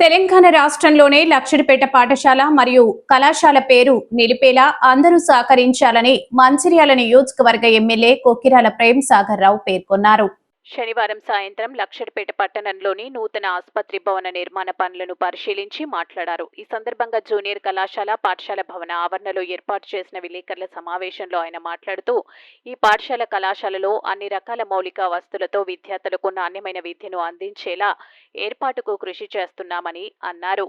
తెలంగాణ రాష్ట్రంలోనే లక్షడిపేట పాఠశాల మరియు కళాశాల పేరు నిలిపేలా అందరూ సహకరించాలని మంచిర్యాల నియోజకవర్గ ఎమ్మెల్యే కొక్కిరాల ప్రేమ్ సాగర్ రావు పేర్కొన్నారు. శనివారం సాయంత్రం లక్షడ్పేట పట్టణంలోని నూతన ఆసుపత్రి భవన నిర్మాణ పనులను పరిశీలించి మాట్లాడారు. ఈ సందర్భంగా జూనియర్ కళాశాల పాఠశాల భవన ఆవరణలో ఏర్పాటు చేసిన విలేకరుల సమావేశంలో ఆయన మాట్లాడుతూ ఈ పాఠశాల కళాశాలలో అన్ని రకాల మౌలిక వస్తువులతో విద్యార్థులకు నాణ్యమైన విద్యను అందించేలా ఏర్పాటుకు కృషి చేస్తున్నామని అన్నారు.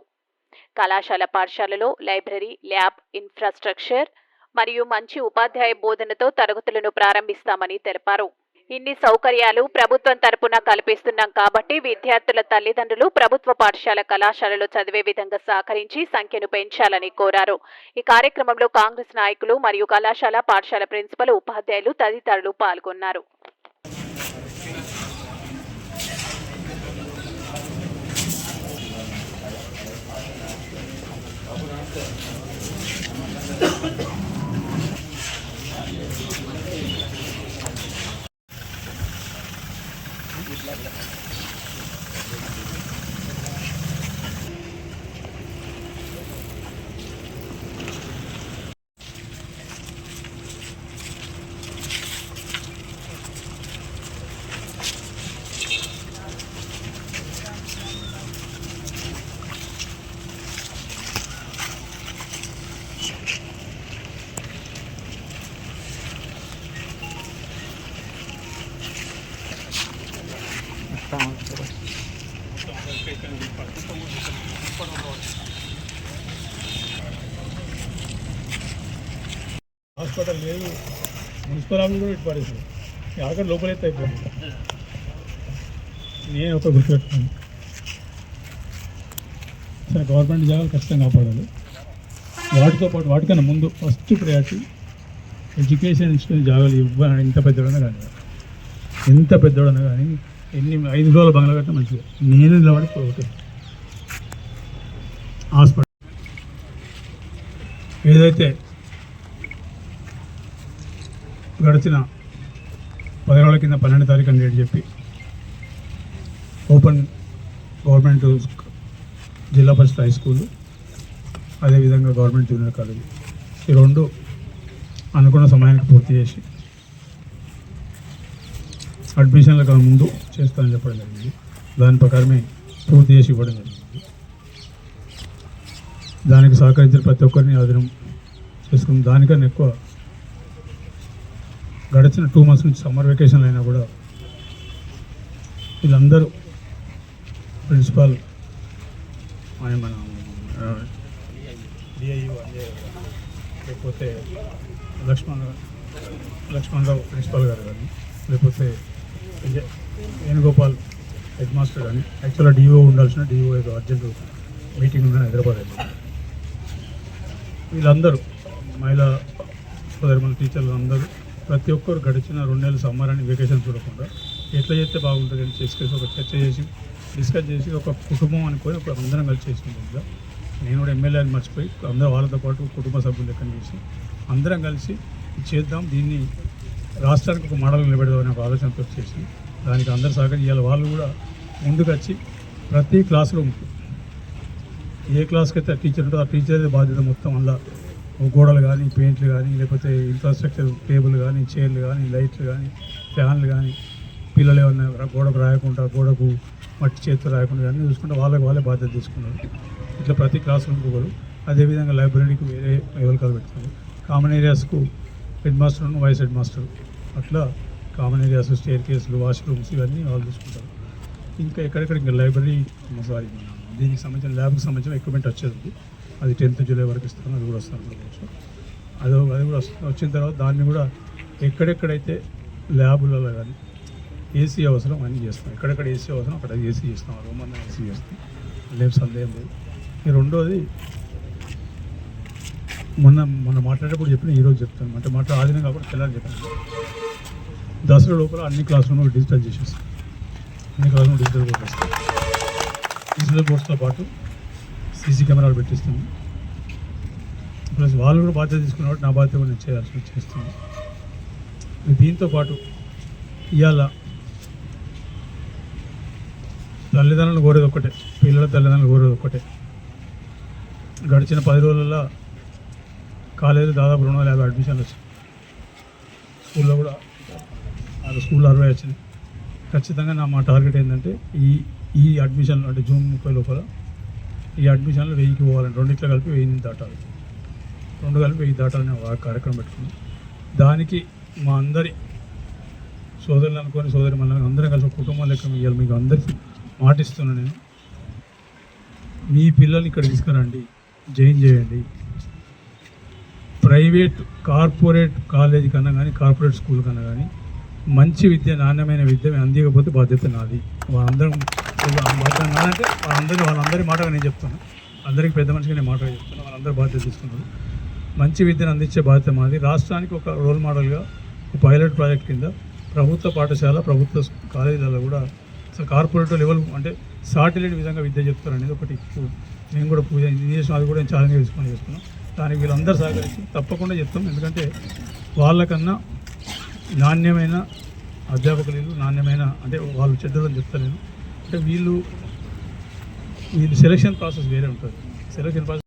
కళాశాల పాఠశాలలో లైబ్రరీ ల్యాబ్ ఇన్ఫ్రాస్ట్రక్చర్ మరియు మంచి ఉపాధ్యాయ బోధనతో తరగతులను ప్రారంభిస్తామని తెలిపారు. ఇన్ని సౌకర్యాలు ప్రభుత్వం తరపున కల్పిస్తున్నాం కాబట్టి విద్యార్థుల తల్లిదండ్రులు ప్రభుత్వ పాఠశాల కళాశాలలో చదివే విధంగా సహకరించి సంఖ్యను పెంచాలని కోరారు. ఈ కార్యక్రమంలో కాంగ్రెస్ నాయకులు మరియు కళాశాల పాఠశాల ప్రిన్సిపల్ ఉపాధ్యాయులు తదితరులు పాల్గొన్నారు. Good luck. హాస్పిటల్ లేదు. మున్సిపల్ ఆఫీస్ కూడా ఇటు పడేసింది. అక్కడ లోపలైతే అయిపోయింది. నేను ఒక గుర్తుపెట్టుకున్నాను సరే గవర్నమెంట్ జాగాలు ఖచ్చితంగా కాపాడాలి. వాటితో పాటు వాటికన్నా ముందు ఫస్ట్ ప్రయారిటీ ఎడ్యుకేషన్ ఇన్స్టిట్యూట్ జాగాలు ఇవ్వాలని ఎంత పెద్దోడన్నా కానీ ఎంత పెద్దోడన్నా కానీ ఎన్ని ఐదు రోజుల బంగ్లా కట్ట మంచిది. నేను నిలబడి పోగొట్టాను హాస్పిటల్. ఏదైతే గడిచిన పది రోజుల కింద పన్నెండు తారీఖు అని చెప్పి open government Zilla Parishad high school అదేవిధంగా గవర్నమెంట్ జూనియర్ కాలేజీ. ఈ రెండు అనుకున్న సమయానికి పూర్తి చేసి అడ్మిషన్లకు ముందు చేస్తానని చెప్పడం జరిగింది. దాని ప్రకారమే పూర్తి చేసి ఇవ్వడం జరిగింది. దానికి సహకరించిన ప్రతి ఒక్కరిని ఆధీనం చేసుకుని దానికన్నా ఎక్కువ గడిచిన టూ మంత్స్ నుంచి సమ్మర్ వెకేషన్లు అయినా కూడా వీళ్ళందరూ ప్రిన్సిపాల్ ఆయన మన డిఐయు లేకపోతే లక్ష్మణ్ లక్ష్మణరావు ప్రిన్సిపాల్ గారు కానీ లేకపోతే వేణుగోపాల్ హెడ్ మాస్టర్ కానీ యాక్చువల్గా డిఓ ఉండాల్సిన డిఓ ఏదో అర్జెంట్ మీటింగ్ ఉందని హైదరాబాద్ వీళ్ళందరూ మహిళా సోదరి మన టీచర్లు అందరూ ప్రతి ఒక్కరు గడిచిన రెండు నెలలు సమ్మర్ అని వెకేషన్ చూడకుండా ఎట్లా చేస్తే బాగుంటుంది అని చేసుకేసి ఒక చర్చ చేసి డిస్కస్ చేసి ఒక కుటుంబం అనుకొని ఒక అందరం కలిసి చేసుకుంటుంది కదా నేను కూడా ఎమ్మెల్యే అని మర్చిపోయి అందరూ వాళ్ళతో పాటు కుటుంబ సభ్యులు లెక్కన చేసి అందరం కలిసి చేద్దాం దీన్ని రాష్ట్రానికి ఒక మోడల్ నిలబెడదాం అనే ఒక ఆలోచనతో చేసి దానికి అందరూ సహకరించి ఇవాళ వాళ్ళు కూడా ముందుకొచ్చి ప్రతి క్లాస్ రూమ్కి ఏ క్లాస్కి అయితే టీచర్ ఉంటుందో ఆ టీచర్ బాధ్యత మొత్తం అలా గోడలు కానీ పెయింట్లు కానీ లేకపోతే ఇన్ఫ్రాస్ట్రక్చర్ టేబుల్ కానీ చైర్లు కానీ లైట్లు కానీ ఫ్యాన్లు కానీ పిల్లలు ఏమన్నా గోడకు రాయకుండా గోడకు మట్టి చేతితో రాయకుండా అన్నీ చూసుకుంటే వాళ్ళకి వాళ్ళే బాధ్యత తీసుకున్నారు. ఇట్లా ప్రతి క్లాస్ రూమ్కి కూడా. అదేవిధంగా లైబ్రరీకి వేరే ఎవరికాలు పెట్టుకున్నారు కామన్ ఏరియాస్కు హెడ్ మాస్టర్ను వైస్ హెడ్ మాస్టర్ అట్లా కామన్ ఏరియాస్ స్టేర్ కేసులు వాష్రూమ్స్ ఇవన్నీ వాళ్ళు చూసుకుంటారు. ఇంకా ఎక్కడెక్కడ ఇంకా లైబ్రరీ సారీ దీనికి సంబంధించిన ల్యాబ్కి సంబంధించిన ఎక్విప్మెంట్ వచ్చేది. అది టెన్త్ జూలై వరకు ఇస్తాను అది కూడా వస్తాను అనుకోవచ్చు అది అది కూడా వస్తుంది వచ్చిన తర్వాత దాన్ని కూడా ఎక్కడెక్కడైతే ల్యాబులలో కానీ ఏసీ అవసరం అన్నీ చేస్తాం. ఎక్కడెక్కడ ఏసీ అవసరం అక్కడ ఏసీ చేస్తాం. రూమ్ అన్న ఏసీ చేస్తాం. లేదు సందేహం లేదు. ఈ రెండోది మొన్న మొన్న మాట్లాడేటప్పుడు చెప్పిన ఈరోజు చెప్తాను. అంటే మాట ఆదినం కాకుండా తెల్లారి చెప్పాను. దసరా లోపల అన్ని క్లాస్ రూమ్లు డిజిటల్ చేసేస్తాం. అన్ని class room digital board digital బోర్డ్స్తో పాటు సీసీ కెమెరాలు పెట్టిస్తున్నాం ప్లస్ వాళ్ళు కూడా బాధ్యత తీసుకున్నప్పుడు నా బాధ్యత కూడా నేను చేయాల్సి చేస్తున్నాను దీంతో పాటు ఇవాళ తల్లిదండ్రులు కోరేది ఒక్కటే పిల్లల తల్లిదండ్రులు కోరేది ఒక్కటే. గడిచిన పది రోజులలో కాలేజీలో దాదాపు రెండు వందల యాభై అడ్మిషన్లు వచ్చాయి స్కూల్లో కూడా నాకు స్కూల్లో అరవై వచ్చింది ఖచ్చితంగా నా మా టార్గెట్ ఏంటంటే ఈ ఈ అడ్మిషన్లు అంటే జూన్ ముప్పై లోపల ఈ అడ్మిషన్లు వెయ్యికి పోవాలని రెండిట్లో కలిపి వెయ్యిని దాటాలి. రెండు కలిపి వెయ్యి దాటాలని ఒక కార్యక్రమం పెట్టుకున్నాం. దానికి మా అందరి సోదరులు అనుకొని సోదరి మన అందరం కలిసి కుటుంబం లెక్క ఇవ్వాలి మీకు అందరికీ మాటిస్తున్నాను నేను. మీ పిల్లల్ని ఇక్కడ తీసుకురండి జాయిన్ చేయండి. ప్రైవేట్ కార్పొరేట్ కాలేజ్ కన్నా కానీ కార్పొరేట్ స్కూల్ కన్నా కానీ మంచి విద్య నాణ్యమైన విద్య మేము అందించకపోతే బాధ్యత నాది. వాళ్ళందరం బాధ్యత వాళ్ళందరూ వాళ్ళందరి మాటగా నేను చెప్తాను. అందరికీ పెద్ద మనిషిగా నేను మాటగా చెప్తాను. వాళ్ళందరూ బాధ్యత తీసుకున్నారు మంచి విద్యను అందించే బాధ్యత మాది. రాష్ట్రానికి ఒక రోల్ మోడల్గా ఒక పైలట్ ప్రాజెక్ట్ కింద ప్రభుత్వ పాఠశాల ప్రభుత్వ కాలేజీలలో కూడా అసలు కార్పొరేట్ లెవెల్ అంటే సాటిలైట్ విధంగా విద్య చెప్తారనేది ఒకటి నేను మేము కూడా పూజ చేసిన అది కూడా ఛాలెంజ్ తీసుకొని చేస్తున్నాం దానికి వీళ్ళందరూ సహకరించి తప్పకుండా చెప్తాం ఎందుకంటే వాళ్ళకన్నా నాణ్యమైన అధ్యాపకులు నాణ్యమైన అంటే వాళ్ళు చెడ్డలని చెప్తలేను అంటే వీళ్ళు వీళ్ళు సెలక్షన్ ప్రాసెస్ వేరే ఉంటుంది. Selection process